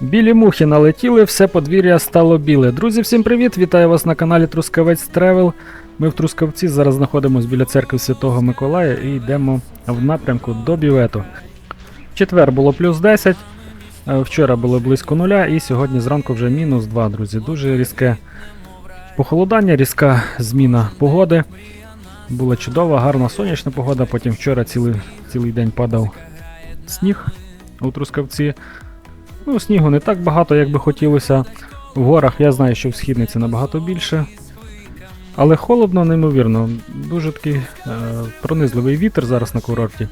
Білі мухи налетіли, все подвір'я стало біле. Друзі, всім привіт! Вітаю вас на каналі Трускавець Тревел. Ми в Трускавці зараз знаходимося біля церкви Святого Миколая і йдемо в напрямку до Бівету. В четвер було плюс 10, е, вчора було близько нуля, і сьогодні зранку вже мінус 2, друзі. Дуже різке похолодання, різка зміна погоди. Була чудова, гарна сонячна погода. Потім вчора цілий, цілий день падав сніг у Трускавці. Ну, снігу не так багато, як би хотілося. В горах я знаю, що в східниці набагато більше. Але холодно, неймовірно. Дуже такий е, пронизливий вітер зараз на курорті.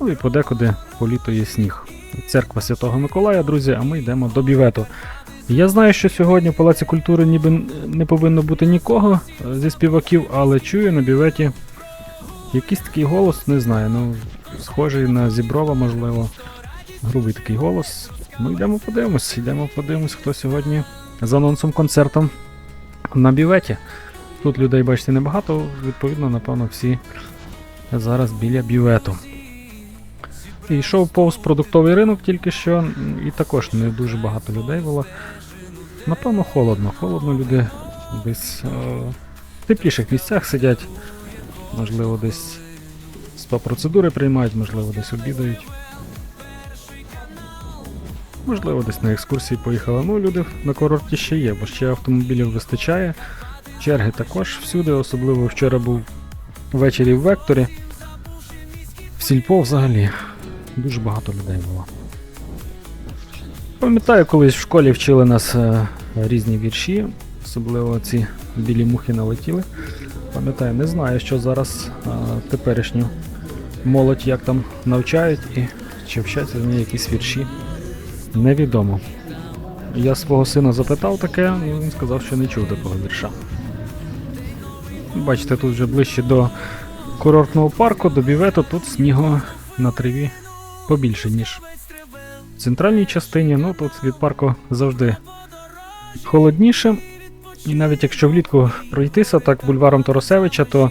Ну і подекуди по літу є сніг. Церква Святого Миколая, друзі, а ми йдемо до Бівету. Я знаю, що сьогодні в Палаці культури ніби не повинно бути нікого е, зі співаків, але чую на Біветі якийсь такий голос, не знаю, ну, схожий на Зіброва, можливо. Грубий такий голос. Ну йдемо подивимось, йдемо подивимось, хто сьогодні з анонсом концертом на біветі. Тут людей, бачите, небагато, відповідно, напевно, всі зараз біля бівету. І йшов повз продуктовий ринок тільки що, і також не дуже багато людей було. Напевно, холодно. Холодно люди десь е, в тепліших місцях сидять, можливо, десь спа-процедури приймають, можливо, десь обідають. Можливо, десь на екскурсії поїхали. Ну, люди на курорті ще є, бо ще автомобілів вистачає. Черги також всюди, особливо вчора був ввечері в векторі. В сільпо взагалі дуже багато людей було. Пам'ятаю, колись в школі вчили нас е, різні вірші, особливо ці білі мухи налетіли. Пам'ятаю, не знаю, що зараз е, теперішню молодь як там навчають і чи вчаться в ній якісь вірші. Невідомо. Я свого сина запитав таке, і він сказав, що не чув такого вірша. Бачите, тут вже ближче до курортного парку, до бівету, тут снігу на траві побільше, ніж в центральній частині. Ну тут від парку завжди холодніше. І навіть якщо влітку пройтися так бульваром Торосевича, то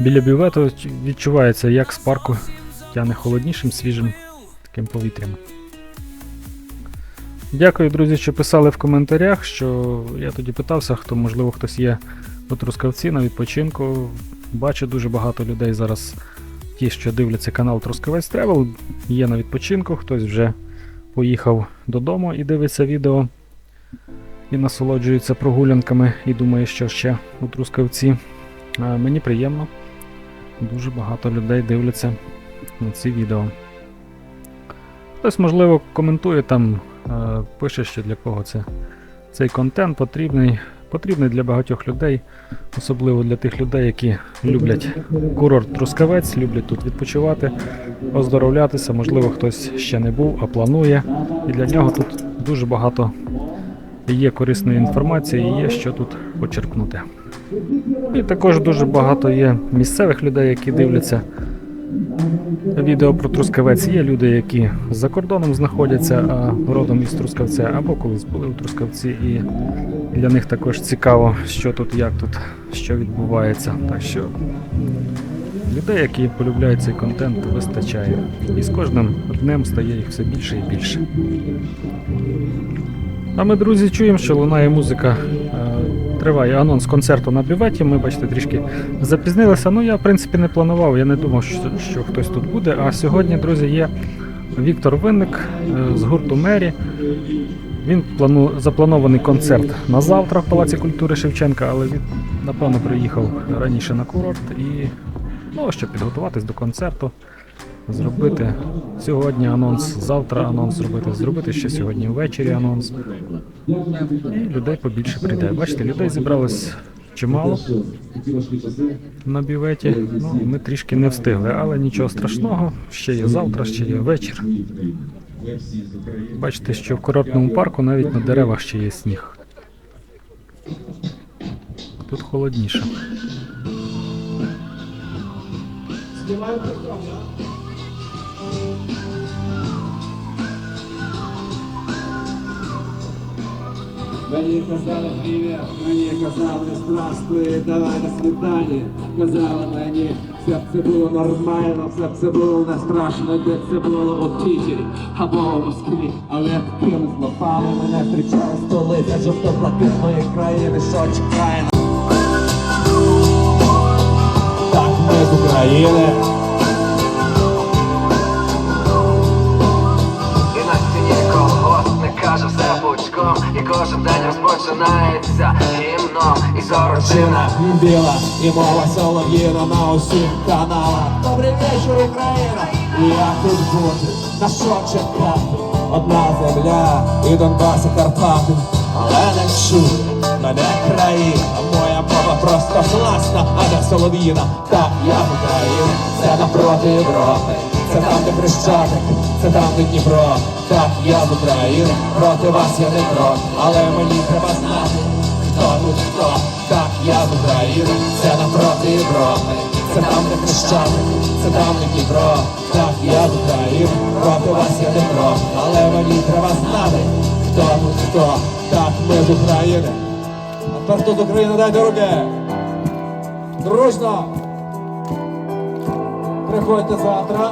біля бівету відчувається, як з парку тягне холоднішим, свіжим таким повітрям. Дякую, друзі, що писали в коментарях, що я тоді питався, хто, можливо, хтось є у Трускавці на відпочинку. Бачу дуже багато людей зараз, ті, що дивляться канал Трускавець Тревел, є на відпочинку, хтось вже поїхав додому і дивиться відео і насолоджується прогулянками і думає, що ще у Трускавці. А мені приємно, дуже багато людей дивляться на ці відео. Хтось, можливо, коментує там, пише, що для кого це цей контент потрібний. Потрібний для багатьох людей, особливо для тих людей, які люблять курорт Трускавець, люблять тут відпочивати, оздоровлятися. Можливо, хтось ще не був, а планує. І для нього тут дуже багато є корисної інформації, є що тут почерпнути. І також дуже багато є місцевих людей, які дивляться відео про Трускавець. Є люди, які за кордоном знаходяться, а родом із Трускавця, або колись були у Трускавці, і для них також цікаво, що тут, як тут, що відбувається. Так що людей, які полюбляють цей контент, вистачає. І з кожним днем стає їх все більше і більше. А ми, друзі, чуємо, що лунає музика. Триває анонс концерту на бюветі. Ми, бачите, трішки запізнилися. Ну, я, в принципі, не планував, я не думав, що, що хтось тут буде. А сьогодні, друзі, є Віктор Винник е, з гурту Мері. Він плану... запланований концерт на завтра в Палаці культури Шевченка, але він, напевно, приїхав раніше на курорт і ну, щоб підготуватись до концерту, зробити сьогодні анонс, завтра анонс зробити, зробити ще сьогодні ввечері анонс. І людей побільше прийде. Бачите, людей зібралось чимало на біветі. Ну, ми трішки не встигли, але нічого страшного. Ще є завтра, ще є вечір. Бачите, що в курортному парку навіть на деревах ще є сніг. Тут холодніше. Мені казали привіт, мені казали здравствуй, давай до свидання. Казали мені Все б це було нормально, все б це було не страшно, де це було у Пітері або у Москві. Але такими словами мене зустрічає столиця жовто-блакитної країни, що чекає Так, ми з України. Все І кожен день розпочинається гімном І зорочина біла і мова солов'їна на усіх каналах. Добрий вечір, Україна! І як тут бути? На що чекати? Одна земля і Донбас і Карпати. Але не чує мене країна. Моя мова просто класна, а не солов'їна. Так, я в Україні, це напроти Європи. Це там, де Хрещатик, це там, де Дніпро. Так, я з України, проти вас я не крок, але мені треба знати. Хто тут хто? Так, я з України, це напроти Європи. Це там, де Хрещатик, це там, де Дніпро. Так, я з України, проти вас я не крок, але мені треба знати. Хто тут хто? Так, ми з України. А тепер хто з України, дайте руки. Дружно! Приходьте завтра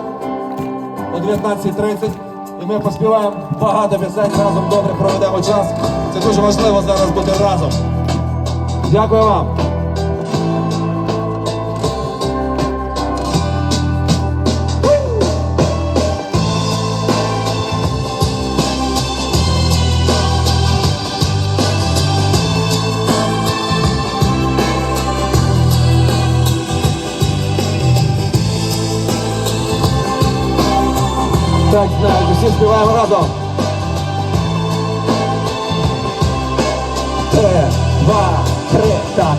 о 19.30 і ми поспіваємо багато пісень, разом добре проведемо час. Це дуже важливо зараз бути разом. Дякую вам. Співаємо разом. Три, два, три, так.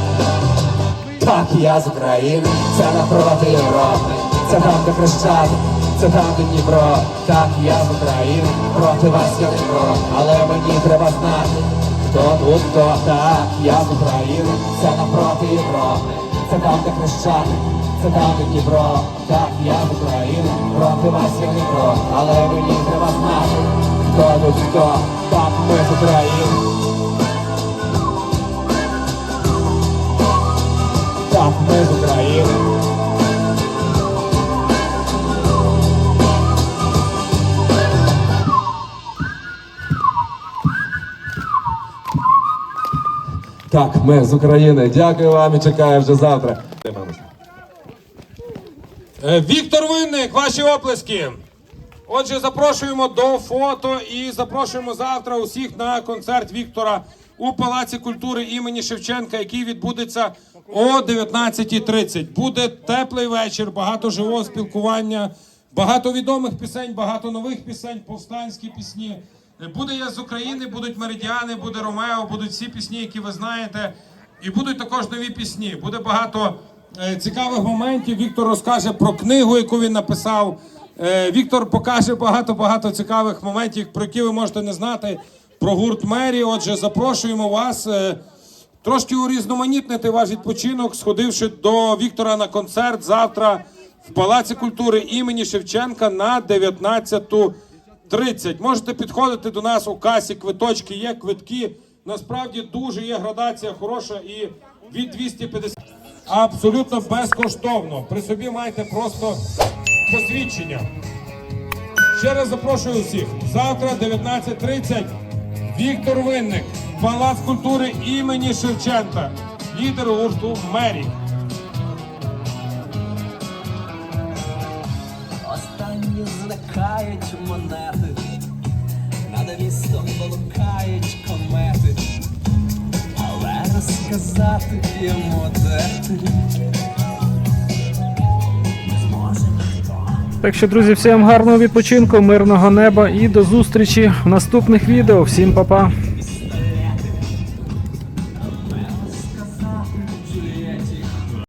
Так, я з України, це напроти Європи. Це там, де Хрещатик, це там, де Дніпро. Так, я з України, проти вас я не крок. Але мені треба знати, хто тут хто. Так, я з України, це напроти Європи. Це там, де Хрещатик, це де Дніпро. Так, я з України, проти вас я не крок. Але мені треба знати, хто тут хто. Так, ми з України. Так, ми з України. Так, ми з України. Дякую вам і чекаю вже завтра. Е, Віктор Винник, ваші оплески. Отже, запрошуємо до фото і запрошуємо завтра усіх на концерт Віктора у Палаці культури імені Шевченка, який відбудеться о 19.30. Буде теплий вечір, багато живого спілкування, багато відомих пісень, багато нових пісень, повстанські пісні. Буде я з України, будуть меридіани, буде Ромео, будуть всі пісні, які ви знаєте. І будуть також нові пісні. Буде багато цікавих моментів. Віктор розкаже про книгу, яку він написав. Е, Віктор покаже багато-багато цікавих моментів, про які ви можете не знати. Про гурт Мері. Отже, запрошуємо вас е, трошки урізноманітнити ваш відпочинок, сходивши до Віктора на концерт завтра в Палаці культури імені Шевченка на 19.30. Можете підходити до нас у касі, квиточки є, квитки. Насправді дуже є градація хороша і від 250 абсолютно безкоштовно. При собі маєте просто посвідчення. Ще раз запрошую всіх. Завтра 19.30. Віктор Винник, Палац культури імені Шевченка, лідер гурту Мері. Останні зникають монети, над містом блукають комети, але розказати йому де ти. Так що, друзі, всім гарного відпочинку, мирного неба і до зустрічі в наступних відео. Всім па-па!